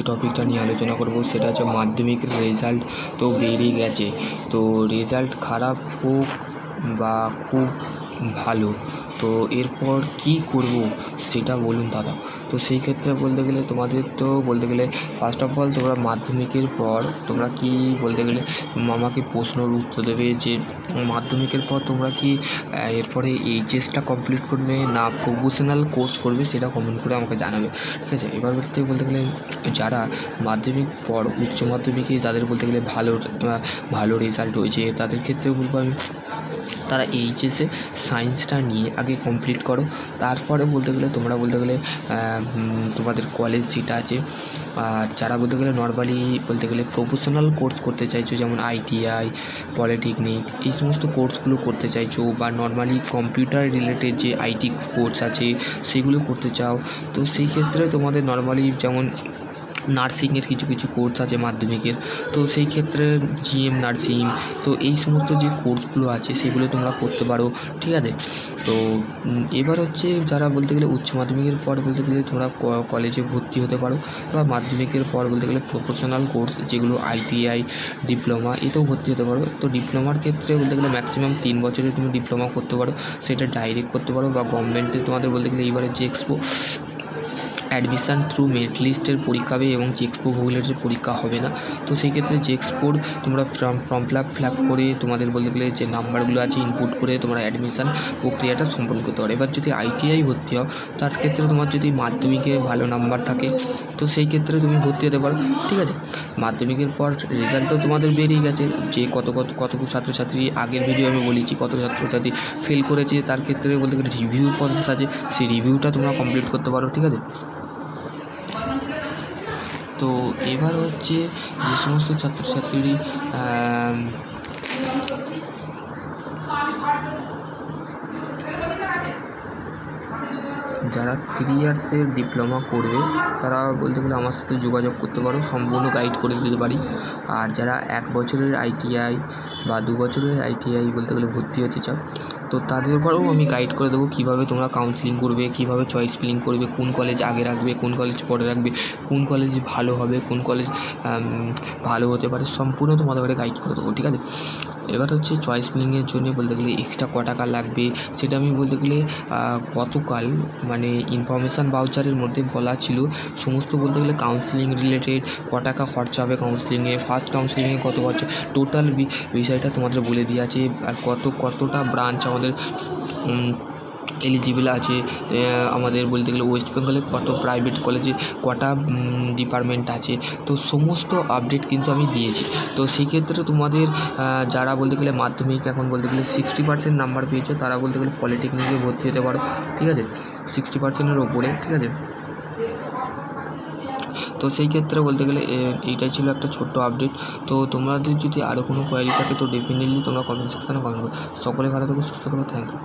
যে টপিকটা নিয়ে আলোচনা করব সেটা হচ্ছে মাধ্যমিক রেজাল্ট তো বেরিয়ে গেছে। তো রেজাল্ট খারাপ হোক বা খুব ভালো। তো এরপর কী করব সেটা বলুন দাদা। তো সেই ক্ষেত্রে বলতে গেলে তোমাদের তো বলতে গেলে ফার্স্ট অফ অল তোমরা মাধ্যমিকের পর তোমরা কি বলতে গেলে আমাকে প্রশ্নর উত্তর দেবে যে মাধ্যমিকের পর তোমরা কি এরপরে এইচএসটা কমপ্লিট করবে না প্রফেশনাল কোর্স করবে সেটা কমেন্ট করে আমাকে জানাবে। ঠিক আছে? এবার বলতে বলতে গেলে যারা মাধ্যমিক পর উচ্চ মাধ্যমিকে যাদের বলতে গেলে ভালো ভালো রেজাল্ট হয়েছে তাদের ক্ষেত্রে বলব আমি তারা এইচএসে সায়েন্সটা নিয়ে আগে কমপ্লিট করো। তারপরে বলতে গেলে তোমরা বলতে গেলে তোমাদের কলেজ যেটা আছে। আর যারা বলতে গেলে নর্মালি বলতে গেলে প্রফেশনাল কোর্স করতে চাইছো, যেমন আইটিআই পলিটেকনিক এই সমস্ত কোর্সগুলো করতে চাইছো বা নর্মালি কম্পিউটার রিলেটেড যে আইটি কোর্স আছে, সেগুলো করতে চাও, তো সেই ক্ষেত্রে তোমাদের নর্মালি যেমন নার্সিংয়ের কিছু কিছু কোর্স আছে মাধ্যমিকের। তো সেই ক্ষেত্রে জিএম নার্সিং, তো এই সমস্ত যে কোর্সগুলো আছে সেগুলো তোমরা করতে পারো, ঠিক আছে? তো এবার হচ্ছে যারা বলতে গেলে উচ্চ মাধ্যমিকের পর বলতে গেলে তোমরা কলেজে ভর্তি হতে পারো বা মাধ্যমিকের পর বলতে গেলে প্রফেশনাল কোর্স যেগুলো আইটিআই ডিপ্লোমা এতেও ভর্তি হতে পারো। তো ডিপ্লোমার ক্ষেত্রে বলতে গেলে ম্যাক্সিমাম তিন বছরের তুমি ডিপ্লোমা করতে পারো, সেটা ডাইরেক্ট করতে পারো বা গভর্নমেন্টে তোমাদের বলতে গেলে এইবারে যে এক্সপো অ্যাডমিশান থ্রু মেরিট লিস্টের পরীক্ষা হবে এবং জেএক্সপো ভূগোলের পরীক্ষা হবে না, তো সেই ক্ষেত্রে জেএক্সপোর তোমরা form form fill up fill up করে তোমাদের বলতে গেলে যে নাম্বারগুলো আছে ইনপুট করে তোমরা অ্যাডমিশান প্রক্রিয়াটা সম্পন্ন করতে পারো। এবার যদি আইটিআই ভর্তি হও, তার ক্ষেত্রে তোমার যদি মাধ্যমিকে ভালো নাম্বার থাকে, তো সেই ক্ষেত্রে তুমি ভর্তি হতে পারো, ঠিক আছে? মাধ্যমিকের পর রেজাল্টও তোমাদের বেরিয়ে গেছে, যে কত কত কত ছাত্রছাত্রী আগের ভিডিও আমি বলেছি, কত ছাত্রছাত্রী ফেল করেছে, তার ক্ষেত্রে বলতে গেলে রিভিউ প্রসেস আছে, সেই রিভিউটা তোমরা কমপ্লিট করতে পারো, ঠিক আছে? তো এবার হচ্ছে যে সমস্ত ছাত্রছাত্রী যারা থ্রি ইয়ার্সের ডিপ্লোমা করবে তারা বলতে গেলে আমার সাথে যোগাযোগ করতে পারো, সম্পূর্ণ গাইড করে দিতে পারি। আর যারা এক বছরের আইটিআই বা দু বছরের আইটিআই বলতে গেলে ভর্তি হতে চাও তো তাদের উপরেও আমি গাইড করে দেবো কীভাবে তোমরা কাউন্সিলিং করবে, কীভাবে চয়েস ফিলিং করবে, কোন কলেজ আগে রাখবে, কোন কলেজ পরে রাখবে, কোন কলেজ ভালো হবে, কোন কলেজ ভালো হতে পারে সম্পূর্ণ তোমাদের গাইড করে দেবো, ঠিক আছে? এবার হচ্ছে চয়েস ফিলিংয়ের জন্য বলতে গেলে এক্সট্রা ক টাকা লাগবে। সেটা আমি বলতে গেলে গতকাল মানে ইনফরমেশান ভাউচারের মধ্যে বলা ছিল, সমস্ত বলতে গেলে কাউন্সিলিং রিলেটেড ক টাকা খরচা হবে কাউন্সিলিংয়ে ফার্স্ট কাউন্সেলিংয়ে কত খরচা টোটাল বিষয়টা তোমাদের বলে দেওয়া আছে, আর কত, কতটা ব্রাঞ্চ আমাদের এলিজিবল আছে আমাদের বলতে গেলে ওয়েস্ট বেঙ্গলে কত প্রাইভেট কলেজে কটা ডিপার্টমেন্ট আছে। তো সমস্ত আপডেট কিন্তু আমি দিয়েছি। তো সেক্ষেত্রে তোমাদের যারা বলতে গেলে মাধ্যমিক, এখন বলতে গেলে সিক্সটি পার্সেন্ট নাম্বার পেয়েছ, তারা বলতে গেলে পলিটেকনিকে ভর্তি হতে পারো, ঠিক আছে? সিক্সটি পার্সেন্টের ওপরে, ঠিক আছে? তো সেই ক্ষেত্রে বলতে গেলে এইটাই ছিল একটা ছোট্ট আপডেট তো তোমাদের যদি আরও কোনো কোয়ারি থাকে, তো ডেফিনেটলি তোমরা কমেন্ট সেকশানে কমেন্ট করো। সকলে ভালো থেকো, সুস্থ থেকো থ্যাংক ইউ